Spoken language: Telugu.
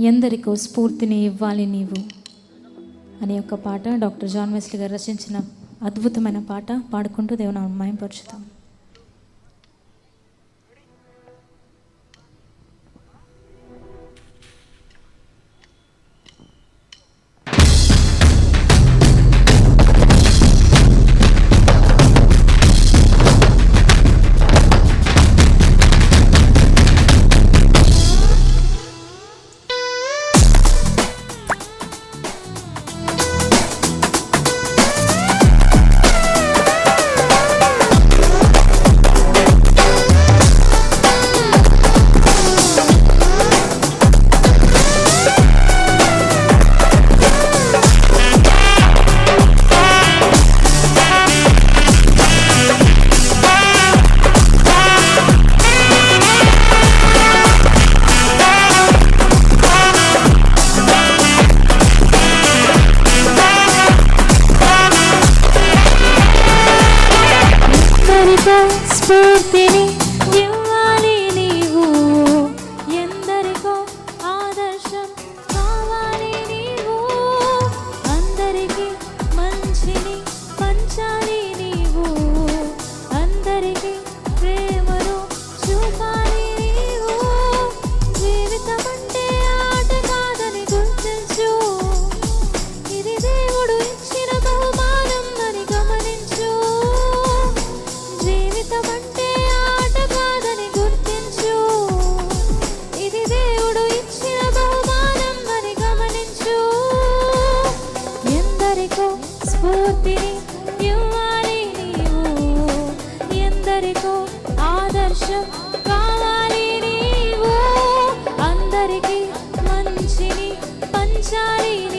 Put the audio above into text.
ఎందరికో స్ఫూర్తిని ఇవ్వాలి నీవు అనే ఒక పాట డాక్టర్ జాన్ మెస్లీ గారు రచించిన అద్భుతమైన పాట పాడుకుంటూ దేవుని అమ్మాయి పరుచుతాం. desperate. シャ